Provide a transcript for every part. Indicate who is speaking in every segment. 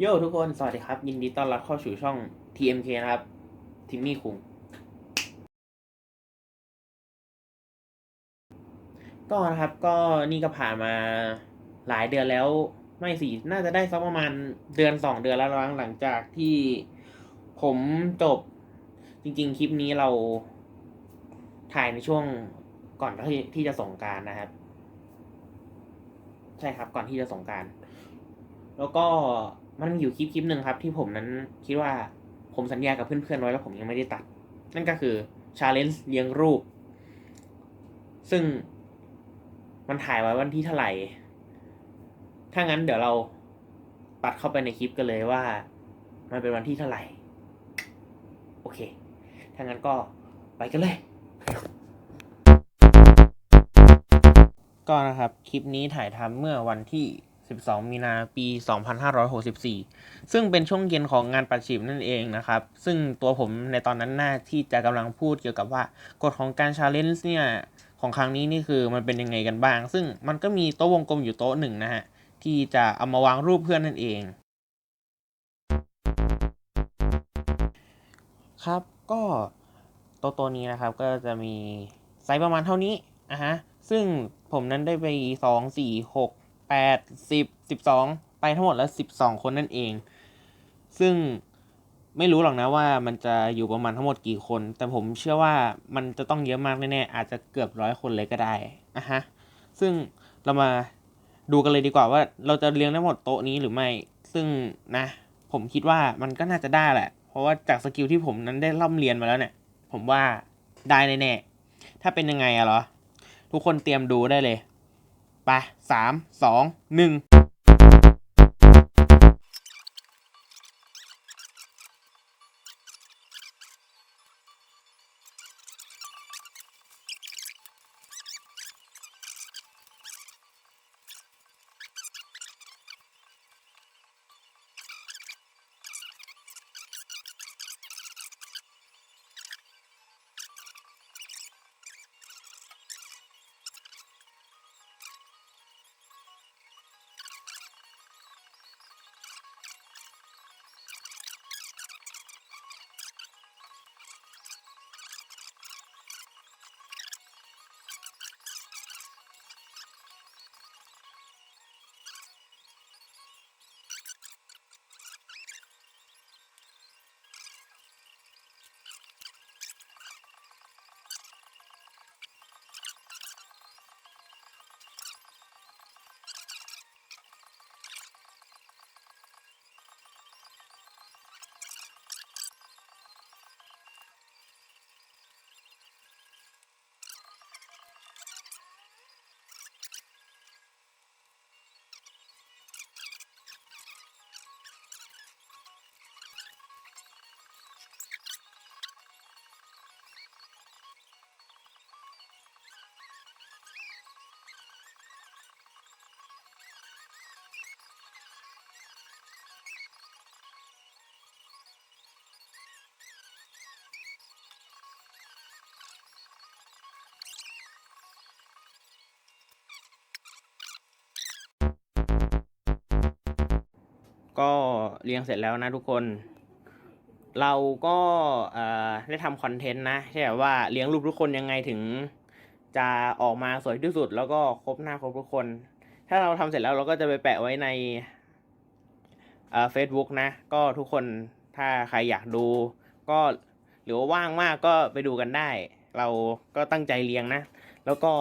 Speaker 1: โย่ทุกคนสวัสดีครับ ยินดีต้อนรับเข้าสู่ช่อง TMK นะครับ ทิมมี่คุงก็นะครับก็นี่ก็ผ่านมาหลายเดือนแล้วไม่สิน่าจะได้สักประมาณเดือนสองเดือนแล้วหลังจากที่ผมจบจริง ๆ คลิปนี้เราถ่ายในช่วงก่อนที่ที่จะส่งการนะครับ ใช่ครับก่อนที่จะส่งการ แล้วก็ มันมีอยู่คลิปคลิปหนึ่งครับที่ผมนั้นคิดว่าผมสัญญากับเพื่อนๆไว้แล้วผมยังไม่ได้ตัด นั่นก็คือชาเลนจ์เลี้ยงรูป ซึ่งมันถ่ายไว้วันที่เท่าไหร่ ถ้างั้นเดี๋ยวเราปัดเข้าไปในคลิปกันเลยว่า มันเป็นวันที่เท่าไหร่ โอเค ถ้างั้นก็ไปกันเลย ก็นะครับ คลิปนี้ถ่ายทำเมื่อวันที่ 12 มีนาปี 2564 ซึ่งเป็นช่วงเย็นของงานปัดฉิมนั่นเองนะครับ ซึ่งตัวผมในตอนนั้นน่าที่จะกำลังพูดเกี่ยวกับว่ากฎของการชาเลนจ์เนี่ย ของครั้งนี้นี่คือมันเป็นยังไงกันบ้าง ซึ่งมันก็มีโต๊ะวงกลมอยู่โต๊ะหนึ่งนะฮะ ที่จะเอามาวางรูปเพื่อนนั่นเอง ครับก็โต๊ะตัวนี้นะครับก็จะมีไซส์ประมาณเท่านี้อะฮะซึ่งผมนั้นได้ไปสองสี่หก แปดสิบสิบสองไปทั้งหมดแล้วสิบสองคนนั่นเอง ซึ่งไม่รู้หรอกนะว่ามันจะอยู่ประมาณทั้งหมดกี่คน แต่ผมเชื่อว่ามันจะต้องเยอะมากแน่ๆอาจจะเกือบร้อยคนเลยก็ได้อะฮะซึ่งเรามาดูกันเลยดีกว่าว่าเราจะเลี้ยงได้หมดโต๊ะนี้หรือไม่ ซึ่งนะ ผมคิดว่ามันก็น่าจะได้แหละ เพราะว่าจากสกิลที่ผมนั้นได้ร่ำเรียนมาแล้วเนี่ย ผมว่าได้แน่ๆถ้าเป็นยังไงอะเหรอ ทุกคนเตรียมดูได้เลย ไปสามสองหนึ่ง ก็เรียงเสร็จแล้วนะทุกคน เราก็ได้ทำคอนเทนต์นะที่แบบว่าเลี้ยงรูปทุกคนยังไงถึง จะออกมาสวยที่สุด แล้วก็ครบหน้าครบทุกคน ถ้าเราทำเสร็จแล้วเราก็จะไปแปะไว้ในเอ่อ Facebook นะ ก็ทุกคนถ้าใครอยากดู ก็หรือว่าว่างมากก็ไปดูกันได้ เราก็ตั้งใจเลี้ยงนะ แล้วก็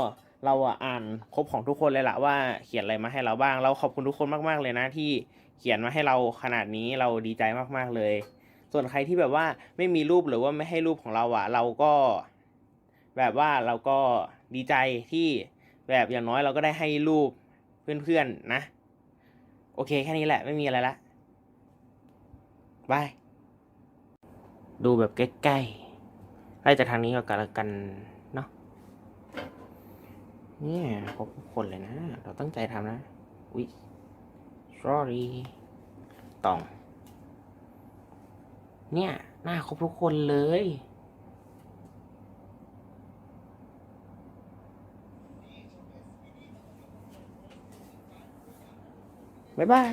Speaker 1: เราอะอ่านครบของทุกคนเลยละว่าเขียนอะไรมาให้เราบ้าง เราขอบคุณทุกคนมาก ๆ เลยนะที่ เขียนมาให้เราขนาดนี้เราดีใจมากๆเลย ส่วนใครที่แบบว่าไม่มีรูปหรือว่าไม่ให้รูปของเราอะเราก็ แบบว่าเราก็ดีใจที่แบบอย่างน้อยเราก็ได้ให้รูปเพื่อนๆนะ โอเคแค่นี้แหละไม่มีอะไรละบายดูแบบใกล้ๆไล่จากทางนี้ก็กันละกันเนาะเนี่ยครบทุกคนเลยนะ เราตั้งใจทำนะ อุ๊ย sorry ต่อง เนี่ย หน้าครบทุกคนเลย บ๊ายบาย